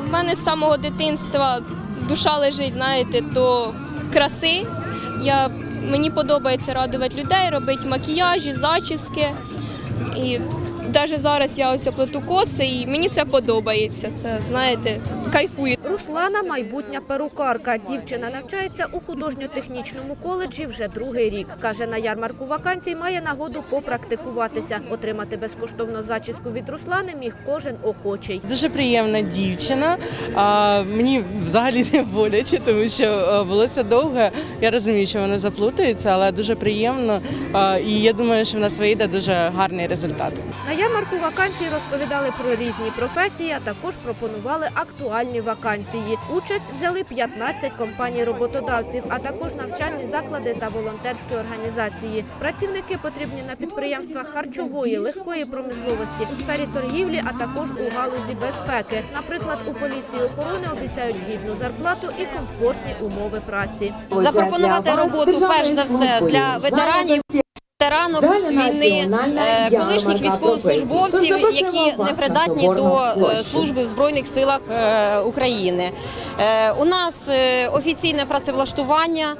В мене з самого дитинства душа лежить, знаєте, до краси. Я, мені подобається радувати людей, робити макіяжі, зачіски. І навіть зараз я ось оплету коси, і мені це подобається. Це, знаєте, кайфую. Руслана майбутня перукарка. Дівчина навчається у художньо-технічному коледжі вже другий рік. Каже, на ярмарку вакансій має нагоду попрактикуватися. Отримати безкоштовну зачіску від Руслани міг кожен охочий. Дуже приємна дівчина. А, мені взагалі не боляче, тому що волосся довге. Я розумію, що воно заплутається, але дуже приємно. А, і я думаю, що в нас вийде дуже гарний результат. На ярмарку вакансій розповідали про різні професії, а також пропонували актуальні вакансії. Участь взяли 15 компаній роботодавців, а також навчальні заклади та волонтерські організації. Працівники потрібні на підприємствах харчової, легкої промисловості, у сфері торгівлі, а також у галузі безпеки. Наприклад, у поліції охорони обіцяють гідну зарплату і комфортні умови праці. запропонувати роботу перш за все для ветеранів. Ветеранок війни, е, колишніх військовослужбовців, які не придатні до е, служби в збройних силах е, України. У нас офіційне працевлаштування,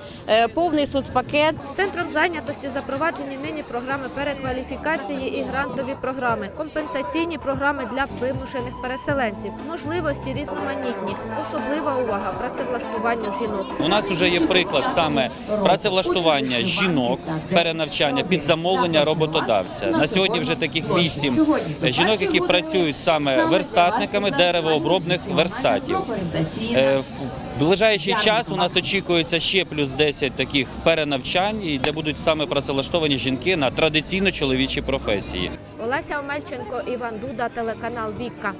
повний соцпакет. Центром зайнятості запроваджені нині програми перекваліфікації і грантові програми, компенсаційні програми для вимушених переселенців, можливості різноманітні, особлива увага працевлаштуванню жінок. У нас вже є приклад саме працевлаштування жінок, перенавчання під замовлення роботодавця. На сьогодні вже таких вісім жінок, які працюють саме верстатниками деревообробних верстатів. Е, В ближайший час у нас очікується ще плюс 10 таких перенавчань, де будуть саме працевлаштовані жінки на традиційно чоловічі професії. Олеся Омельченко, Іван Дуда, телеканал Вікка.